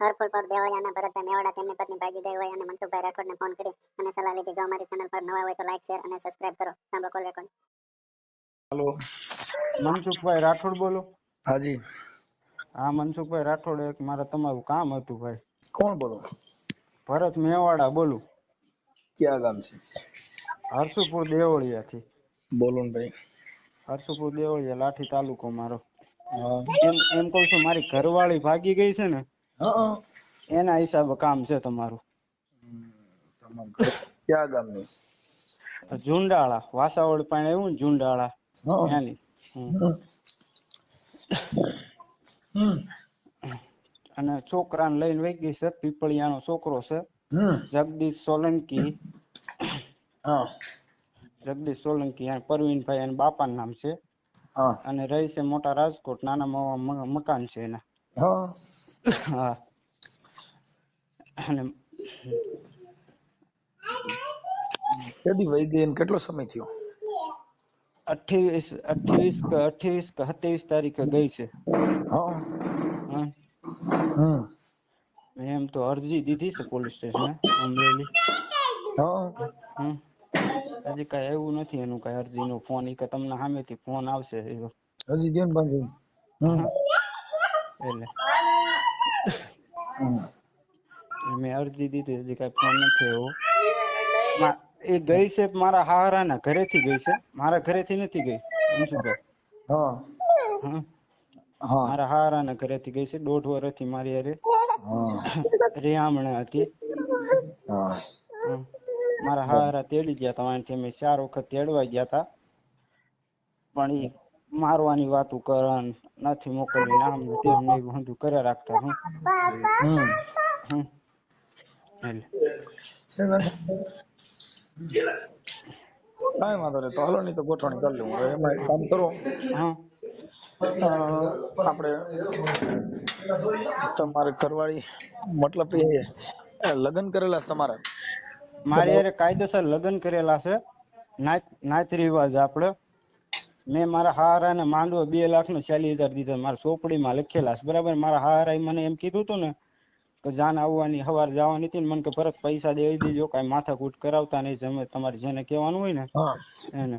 હરફળ પર દેવળિયાના ભરતભાઈ મેવાડા તેમની પત્ની ભાગી ગઈ હોય અને મનસુખભાઈ રાઠોડને ફોન કરી અને સલાહ લીધી જો અમારી ચેનલ પર નવા હોય તો લાઈક શેર અને સબસ્ક્રાઇબ કરો. સાંભળો call record hello. Mansukhbhai Rathod બોલો. હાજી. હા મનસુખભાઈ રાઠોડ એક મારે તમારું કામ હતું ભાઈ. કોણ બોલો? ભરત મેવાડા બોલું. ક્યાં ગામ છે? હરસુપુર દેવળિયાથી. બોલો ને ભાઈ. હરસુપુર દેવળિયા લાઠી તાલુકો મારો. એમ એમ કહું છું મારી ઘરવાળી ભાગી ગઈ છે ને એના હિસાબે કામ છે તમારું. ક્યાં ગામની? ઝુંડાળા વાસાવડ પાસે આવ્યું ને ઝુંડાળા હા. ત્યાંની. અને છોકરાને લઈને વહી ગઈ છે પીપળિયાનો છોકરો છે. જગદીશ સોલંકી. જગદીશ સોલંકી અને પરવીનભાઈ એના બાપાનું નામ છે. અને રહી છે મોટા રાજકોટ નાના મોવા મકાન છે એના. હા હા અને કેદી વહી ગઈ કેટલો સમય થયો? અઠ્યાવીસ અઠ્યાવીસ અઠ્યાવીસ કે સત્યાવીસ તારીખે ગઈ છે. હા. હા. હમ. મેં એમ તો અરજી દીધી છે પોલીસ સ્ટેશન અમરેલી હજી કઈ આવ્યું નથી એનું કઈ અરજી નો ફોન તમને કે તમને સામેથી ફોન આવશે. હજી ધ્યાન બાંધ્યું એટલે. મેં અરજી દીધી હજી કઈ ફોન નથી એવો એ ગઈ છે મારા હારાના ઘરેથી ગઈ છે. મારા ઘરેથી નથી ગઈ. હા મારા હારાના ઘરેથી ગઈ છે. દોઢ વર્ષથી મારી હારે રિયામણે હતી. મારા હારા તેડી ગયા હતા અહીંથી અમે ચાર વખત તેડવા ગયા તા. પણ ઈ મારવાની વાતો કરન નથી મોકલવી નામ તેમ ને બધું કર્યા રાખતા હું. હમ. કાંઈ વાંધો નહીં તો હાલો નહીં તો ગોઠવણી કરી લઉં. હવે એમાં કામ કરો. આપણે તમારે ઘરવાળી મતલબ એ લગ્ન કરેલા છે તમારે? મારે કાયદેસર લગ્ન કરેલા છે. નાત નાત રિવાજ આપડે મેં મારા હારાને માંડવો બે લાખ નો ચાલી હજાર દીધા. મારા ચોપડીમાં લખેલા છે. બરાબર? મારા હારા મને એમ કીધું હતું ને કે જાન આવવાની સવાર જવાની હતી ને મને કે પરત પૈસા દેવી દેજો. કાંઈ માથાકૂટ કરાવતા નહીં. જમે તમારે જેને કહેવાનું હોય ને એને.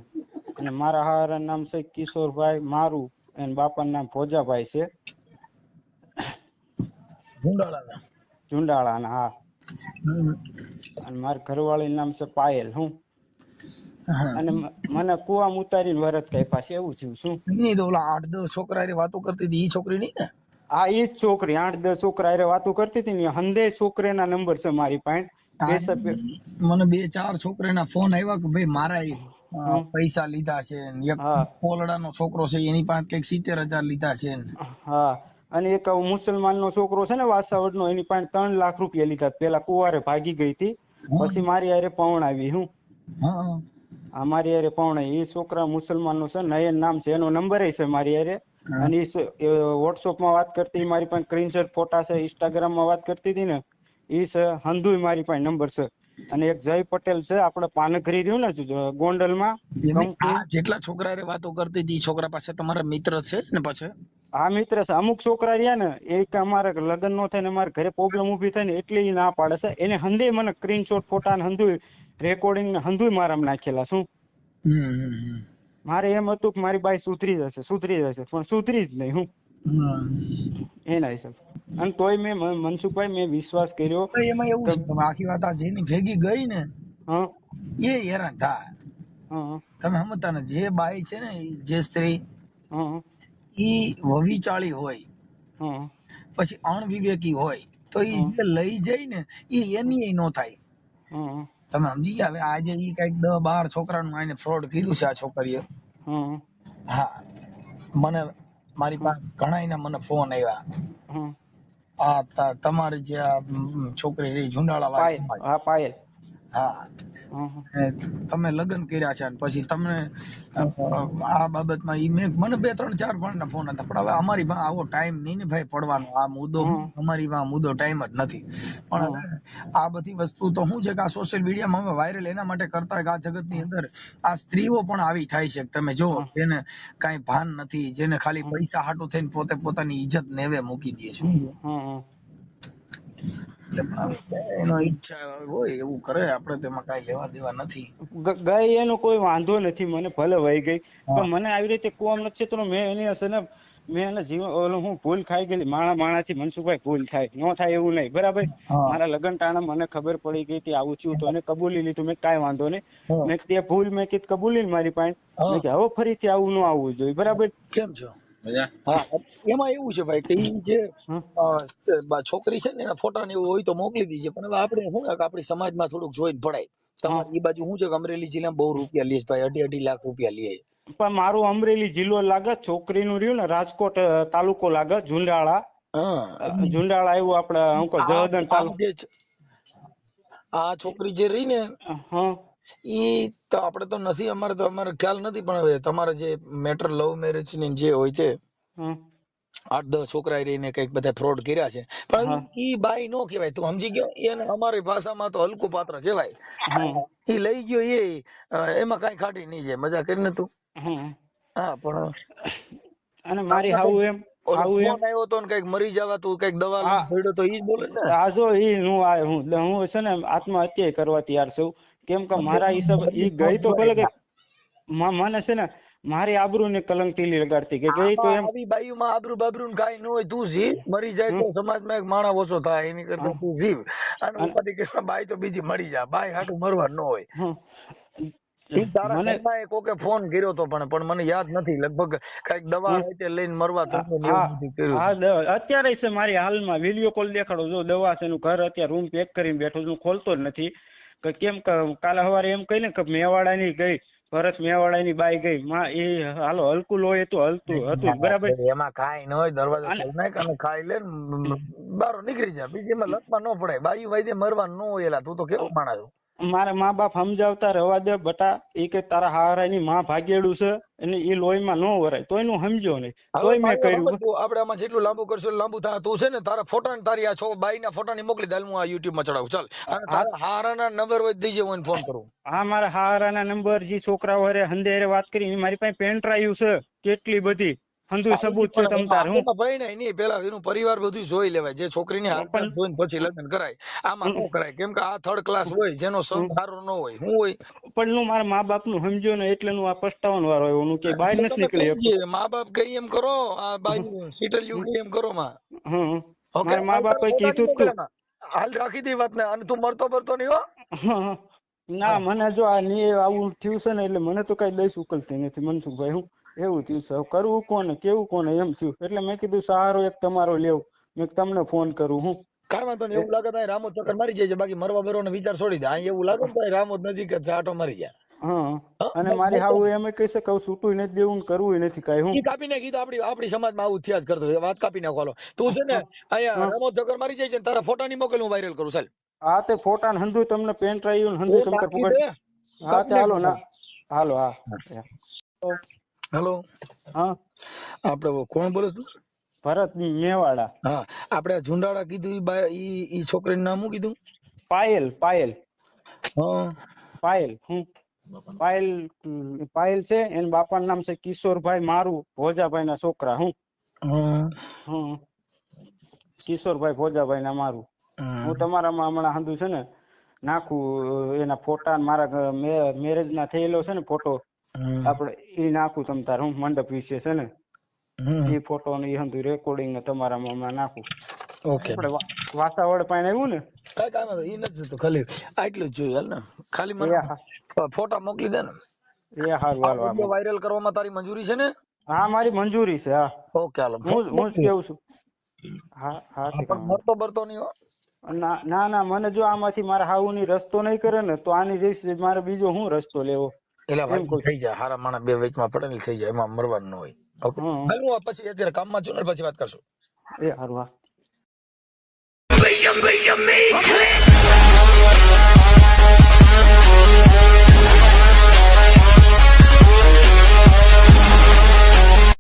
અને મારા હારા નામ છે કિશોરભાઈ મારું એને બાપાનું નામ ભોજાભાઈ છે. ઝુંડાળાના. હા. અને મારા ઘરવાળી નામ છે પાયલ હા. અને મને કુવા ઉતારીને વરત કાપ્યા છે એવું થયું. શું? નહીં તો ઓલા આઠ દસ છોકરા હારે વાતો કરતી હતી ઈ છોકરી નહીં ને? આ ઈ જ છોકરી આઠ દસ છોકરા વાતો કરતી હતી ને હંદે છોકરેના નંબર છે મારી પાસે. બે મને બે ચાર છોકરાના ફોન આવ્યા કે ભાઈ મારા. પૈસા લીધા છે એક. કોલડાનો છોકરો છે એની પાસે કંઈક સિત્તેર હજાર લીધા છે હા. અને એક મુસલમાન નો છોકરો છે ને વાસાવડ નો એની પાસે ત્રણ લાખ રૂપિયા લીધા. પેલા કુવારે ભાગી ગઈ હતી. પછી મારી હારે પવણાવી હું હા. આ મારી હારે પવણાવી એ છોકરા મુસલમાન નો છે નયન નામ છે એનો નંબર છે મારી હારે. અને એ વોટ્સઅપમાં વાત કરતી મારી પાસે સ્ક્રીનશોટ ફોટા છે ઇન્સ્ટાગ્રામમાં વાત કરતી હતી ને એ છે હંધુ મારી પાસે નંબર છે. અને એક જય પટેલ છે આપણે પાનખરી રહ્યું ને ગોંડલમાં જેટલા છોકરા હારે વાતો કરતી હતી છોકરા પાસે તમારા મિત્ર છે ને પછી આ મિત્ર છે. અમુક છોકરા રહ્યા ને એ કે અમારે લગ્ન નો થાય ને અમારે ઘરે પ્રોબ્લેમ ઊભી થાય ને એટલે ના પાડે છે. એને હંધે મને સ્ક્રીનશોટ ફોટા ને હંધુય રેકોર્ડિંગ ને હંધુય મારામ નાખેલા શું. મારે એમ હતું કે મારી બાઈ સુધરી જશે સુધરી જશે પણ સુધરી જ નહીં હું. એના હિસાબ. અને તોય મેં મનસુખભાઈ મેં વિશ્વાસ કર્યો એમાં એવું છે તમે આખી વાત આ જેની ભેગી ગઈ ને એ હેરાન થાય. તમે સમજતા ને જે બાઈ છે ને જે સ્ત્રી હા ઈ વવિચાળી હોય હા પછી અણવિવેકી હોય તો ઈ લઈ જાય ને ઈ એની નો થાય. હા. તમે સમજી ગયા? હવે આજે ઈ કંઈક દસ બાર છોકરાનું આને ફ્રોડ કર્યું છે આ છોકરીએ. હા હા. મને મારી પાસે ઘણા મને ફોન આવ્યા. આ તમારે તમારી જે છોકરી રહી ઝુંડાળા હા પાયલ. હા. તમે લગ્ન કર્યા છે અને પછી તમને આ બાબતમાં ઈ મેં મને બે ત્રણ ચાર ફોન ફોન હતા પણ હવે અમારી માં આવો ટાઈમ નહીં ને ભાઈ પડવાનો આ મુદ્દો અમારી માં મુદ્દો ટાઈમ જ નથી. પણ આ બધી વસ્તુ તો શું છે કે આ સોશિયલ મીડિયામાં અમે વાયરલ એના માટે કરતા કે આ જગતની અંદર આ સ્ત્રીઓ પણ આવી થાય છે. તમે જો. જેને કાંઈ ભાન નથી જેને ખાલી પૈસા હાટું થઈને પોતે પોતાની ઇજ્જત નેવે મૂકી દે છે. એનો ઈચ્છા હોય એવું કરે આપણે તેમાં કઈ લેવા દેવા નથી. ગઈ એનો કોઈ વાંધો નથી મને ભલે વહી ગઈ. પણ મને આવી રીતે કોમ નથી તો મેં એની હશે ને મેં એને જીવન ઓલું હું ભૂલ ખાઈ ગયેલી માણા માણાથી મનસુખભાઈ ભૂલ થાય ન થાય એવું નહીં બરાબર? મારા લગ્ન ટાણા મને ખબર પડી ગઈ હતી આવું થયું તો એને કબૂલી લીધું મેં કાંઈ વાંધો નહીં. મેં તે ભૂલ મેં કીધું કબૂલી ને મારી પાસે હવે ફરીથી આવું ન આવવું જોઈએ બરાબર? કેમ છો? હા એમાં એવું છે ભાઈ કે જે હા. છોકરી છે ને એના ફોટા ને એવું હોય તો મોકલી દીજે પણ હવે આપણે શું કે આપણી સમાજમાં થોડુંક જોઈને ભળાય તમારે એ બાજુ શું છે કે અમરેલી જિલ્લામાં બહુ રૂપિયા લે ભાઈ અઢી અઢી લાખ રૂપિયા લે પણ મારું અમરેલી જિલ્લો લાગે છોકરીનું રહ્યું ને રાજકોટ તાલુકો લાગે ઝુંડાળા. હા. ઝુંડાળા એવું આપડે આ- જહદન તાલુકો. આ છોકરી જે રહી ને હા. ઈ તો આપણે તો નથી અમારે તો અમારે ખ્યાલ નથી પણ હવે તમારે જે મેટર લવ મેરેજની જે હોય તે આઠ દસ છોકરા રહીને કંઈક બધા ફ્રોડ કર્યા છે. પણ. ઈ બાઈ નો કહેવાય તું સમજી ગયો? એને અમારી ભાષામાં તો હલકું પાત્ર કહેવાય. ઈ લઈ ગયો એ એમાં કઈ ખાટી નહીં જાય મજા કરીને તું. હા પણ અને મારી હાવું એમ આવું એમ. આવ્યો તો કંઈક મરી જવા તું કંઈક દવા લઈ તો ઈ જ બોલે ને? આ જો ઈ હું હું છે ને આત્મહત્યા કરવા તૈયાર છું કેમ કે મારા હિસાબ એ ગઈ તો ભલે કે મને છે ને મારી આબરૂ ને કલંક ટીલી લગાડતી કે ગઈ તો એમ બાયુમાં આબરૂ બાબરૂ કાઈ ન હોય તું જીવ. મરી જાય તો સમાજમાં એક માણસ ઓછો થાય એની કરતા તું જીવ. અને ઉપાધિ કે બાઈ તો બીજી મરી જા. બાઈ હાટું મરવા ન હોય. મને કોકે ફોન કર્યો તો પણ પણ મને યાદ નથી. લગભગ કંઈક દવા લઈને મરવા અત્યારે છે મારી હાલમાં વીડિયો કોલ દેખાડો. જો દવા છે એનું ઘર અત્યારે રૂમ પેક કરીને બેઠો છું ખોલતો જ નથી. કે કેમ કાલે સવારે એમ કહી ને કે મેવાડાની ગઈ ભરત મેવાડાની બાઈ ગઈ. માં એ હાલો હલકું લોહી હતું હલતું હતું બરાબર? એમાં કાંઈ ન હોય દરવાજો ખોલી અને ખાઈ લે બારો નીકળી જાય બીજી એમાં લખવા ન પડાય. બાયું વાયદે મરવા ન હોય એલા. તું તો કેવો માણસ છો. મારા મા બાપ સમજાવતા રહેવા દે બટા એ કે તારા હારાની માં ભાગેડું છે અને એ લોહીમાં નો વરાય. તોયનું સમજો નહીં. તોય મેં કર્યું. આપણે આમાં જેટલું લાંબુ કરશું લાંબુ થાય તું છે ને તારા ફોટા ને તારી આ છો બાઈ ના ફોટા ની મોકલી દે. હું આ યુટ્યુબમાં ચડાવું. ચાલ. તારા હારાના નંબર હોય દીજે હું ફોન કરું. હા મારા હારાના નંબર જે છોકરાઓ વરે હંદેરે વાત કરી મારી પાસે પેન ડ્રાઈવ છે. કેટલી બધી. હંધુ સબૂત છે તમ તાર હું? ભાઈ પરણાય નહીં પેલા એનું પરિવાર બધું જોઈ લેવાય જે છોકરીની હાલત જોઈને પછી લગ્ન કરાય. આમાં શું કરાય? કેમ કે આ થર્ડ ક્લાસ હોય જેનો સંગ સારો ન હોય હું હોય? પણ હું મારા મા બાપનું સમજ્યો ને એટલે હું આ પસ્તાવન વારો હોય હું કે બહાર નથી નીકળી. મા બાપ કઈ એમ કરો આ બાઈ સીટલ યુ એમ કરો માં? હમ. મારા મા બાપે કીધું તું. હાલ રાખી દે વાત ને અને તું મરતો મરતો નહીં હો. ના મને જો આ ની આવું થયું છે ને એટલે મને તો કઈ દઈ ઉકલતી નથી. મનસુખભાઈ હું? એવું થયું છે. કરવું કોને કેવું કોને એમ થયું. એટલે મેં કીધું સહારો એક તમારો લેવ. મેં તમને ફોન કરું હું. કાંઈ વાંધો નહીં એવું લાગે તો અહીં રામો ચક્કર મારી જાય છે. બાકી મરવા મરવાનો વિચાર છોડી દે. અહીં એવું લાગે તો અહીં રામો નજીક જ આટો મારી જાય. હા. અને મારી હાવ એમ કહી શકે છૂટું નથી દેવું કરવું નથી કાંઈ હું. કાપી નાખી તો આપડી આપણી સમાજમાં આવું થયા જ કરતો વાત કાપી નાખો. તું છે ને અહીંયા હા. રામો ચક્કર મારી જાય છે તારા ફોટા ની મોકલ હું વાયરલ કરું. ચાલ. હા તે ફોટા ને હંધુ તમને પેન ડ્રાઈવ ને હંધુ દે. હા તે હાલો ના. હાલો હા. હેલો. હા. આપણે કોણ બોલે છો? ભરત મેવાડા. હા આપણે ઝુંડાળા કીધું ઈ બા ઈ ઈ છોકરીનું નામ શું કીધું? પાયલ પાયલ. હા. પાયલ હું? પાયલ પાયલ છે એના બાપાનું નામ છે કિશોરભાઈ મારું ભોજાભાઈ ના છોકરા હું? હમ. કિશોરભાઈ ભોજાભાઈ ના મારું. હું. તમારામાં હમણાં હાંધું છે ને નાખું એના ફોટા ને મારા મેરેજ ના થયેલો છે ને ફોટો. આપણે એ નાખું તમ તાર હું મંડપ વિશે છે ને? એ ફોટો ને એ હંધું રેકોર્ડિંગ ને તમારામાં હમણાં નાખું. ઓકે આપણે વાસાવડ પાસે આવ્યું ને? કાંઈ કામ એ નથી જોતું ખાલી આટલું જ હાલ ને? ખાલી મને ફોટા મોકલી દે ને. એ હારું હાલો આ વાયરલ કરવામાં તારી મંજૂરી છે ને? હા મારી મંજૂરી છે હા. ઓકે હાલો. હું હું જ કેવું છું. હા હા પણ મરતો બરતો નહીં હો. ના ના ના મને જો આમાંથી મારા હાઉની રસ્તો નહીં કરે ને તો આની રીસ મારે બીજો હું રસ્તો લેવો? એટલે એમ થઈ જાય હારા માણસ બે વેચમાં પડે ને થઈ જાય એમાં મરવાનું ન હોય. ઓકે? હાલ હું પછી અત્યારે કામમાં છું ને પછી વાત કરશું. એ હારું હા.